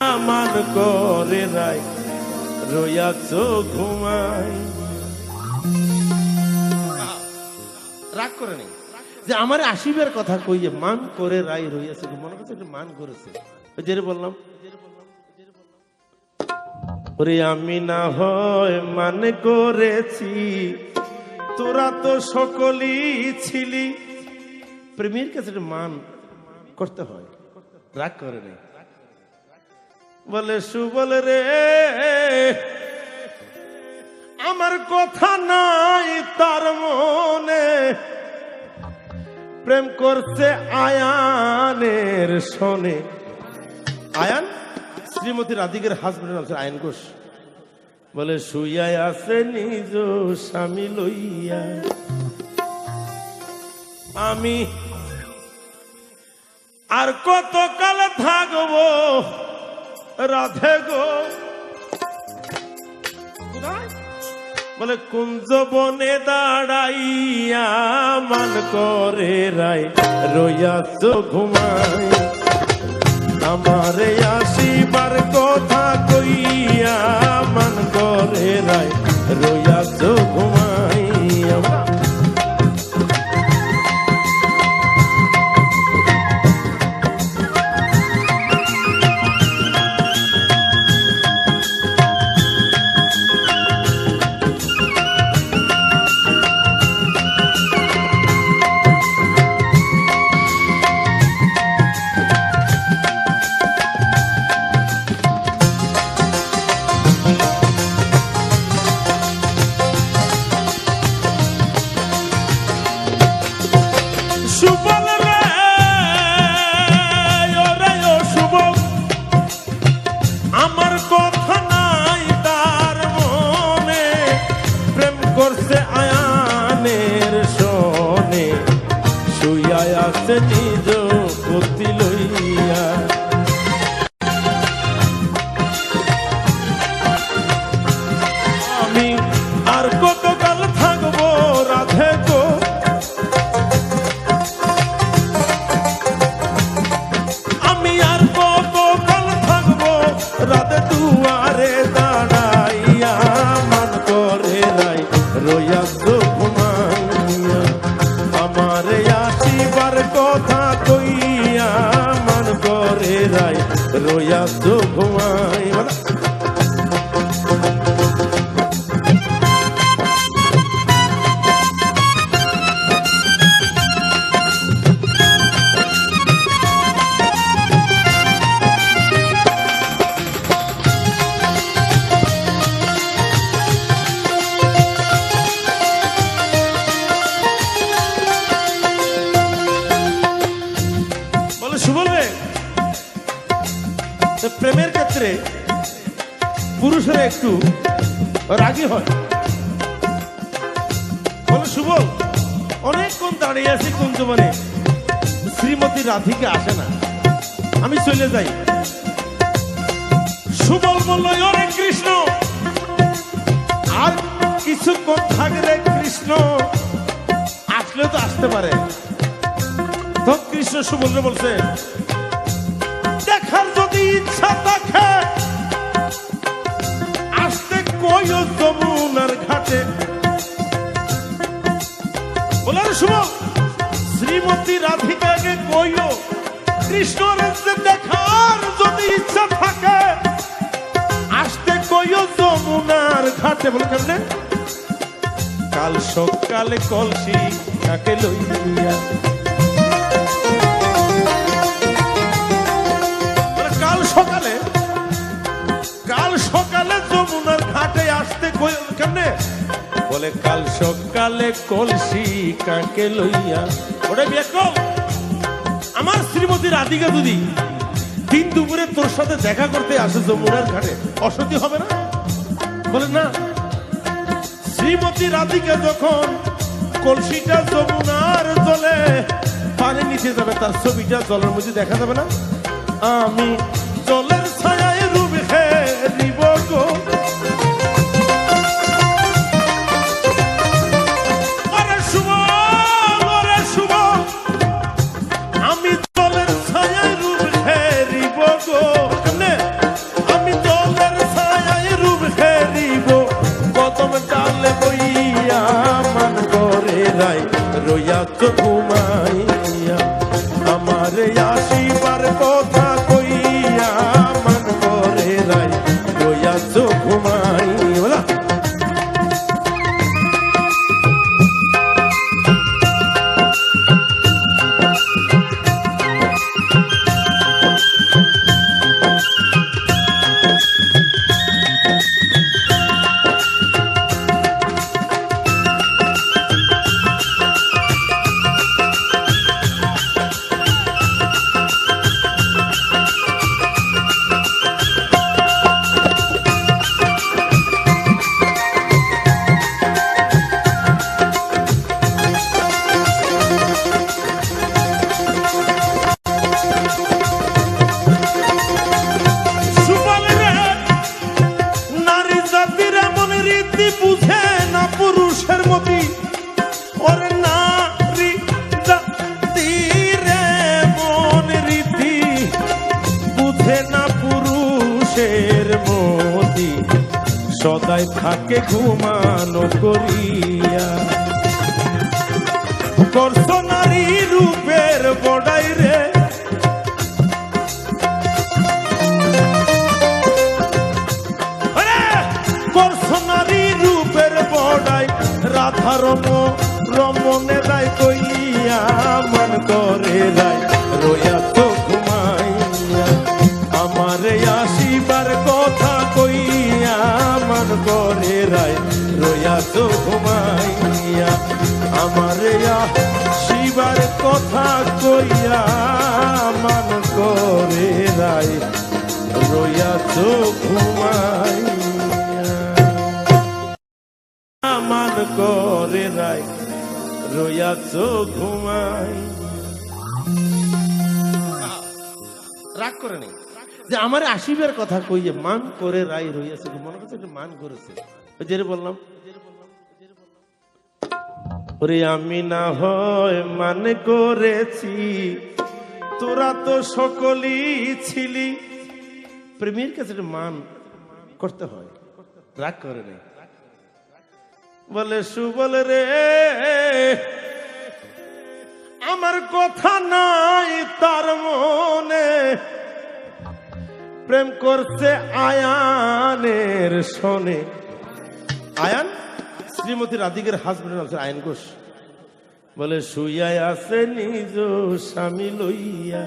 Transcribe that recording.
মান করে রাই রইয়াছ ঘুমাই রাগ করে নেই। যে আমার আসিবের কথা কই যে মান করে রাই রইয়াছে মনে করছে মান করেছে। ওই যে বললাম। ওরে আমি না হয় মান করেছি তোরা তো সকলই ছিলি। প্রেমের কাছে মান করতে হয়। রাগ করে নেই। বলে, সুবল রে। আমার কথা নাই তার মনে। প্রেম করছে আয়ানের শোনে। আয়ান, শ্রীমতী রাধিকের হাজবেন্ড নাম ছিল আয়ন ঘোষ। বলে, শুইয়াই আছে নিজ স্বামী লইয়া। আমি আর কত কাল থাকব? রাধে গো কোথায়? বলে কুঞ্জ বনে দাঁড়াইয়া মান করে রাই রইয়াছ ঘুমাই আমারে আসিবার রইয়া ঘুমাই প্রেমের ক্ষেত্রে পুরুষেরা একটু রাগী হয়। বলে সুবল অনেকক্ষণ দাঁড়িয়ে আছি কুঞ্জবনে শ্রীমতী রাধিকা আসে না। আমি চলে যাই। সুবল বলল ওরে কৃষ্ণ, আর কিছুক্ষণ থাকলে কৃষ্ণ? আসলে তো আসতে পারে। তখন কৃষ্ণ সুবলরে বলছে ইচ্ছা থাকে। আসতে কইও যমুনার ঘাটে, বলে কেমনে? কাল সকালে কলসি কাকে লইয়া। কাল সকালে কাল সকালে যমুনার ঘাটে আসতে কই- কেমনে? বলে, কাল সকালে কলসি কাকে লইয়া। ওটা বিয়ে আমার শ্রীমতী রাধিকা যদি দিন দুপুরে তোর সাথে দেখা করতে আসে যমুনার ঘাটে। অসতি হবে না? বলেন না। শ্রীমতী রাধিকা যখন কলসিটা যমুনার জলে, পানি নিচে যাবে, তার ছবিটা জলের মধ্যে দেখা যাবে না? আমি জলের তো বুঝে পুরুষের মতি। সদাই থাকে ঘুমানো করিয়া। করছ রূপের বড়াই রে। করছনারি রূপের বড়াই। রাধার রমনে রায় কইয়া রইয়া ঘুমাইয়া, আমারে আসিবার কথা কইয়া মন করে রায় রইয়া তো ঘুমাইয়া। মান করে রাই রইয়া তো ঘুমাই রাগ করে নেই। যে আমার আসিবের কথা কই যে মান করে রাই রইয়াছে মনে করছে মান করেছে। ওই যে বললাম। ওরে আমি না হয় মানে করেছি, তোরা তো সকলই ছিলি। প্রেমের কাছে মান করতে হয়, রাগ করে নেই। বলে, সুবল রে, আমার কথা নাই তার মনে। প্রেম করছে আয়ানের শোনে। আয়ান? শ্রীমতী রাধিকের হাজবেন্ডের আছে আয়ন ঘোষ। বলে শুয়ায় আছে নিজ স্বামী লইয়া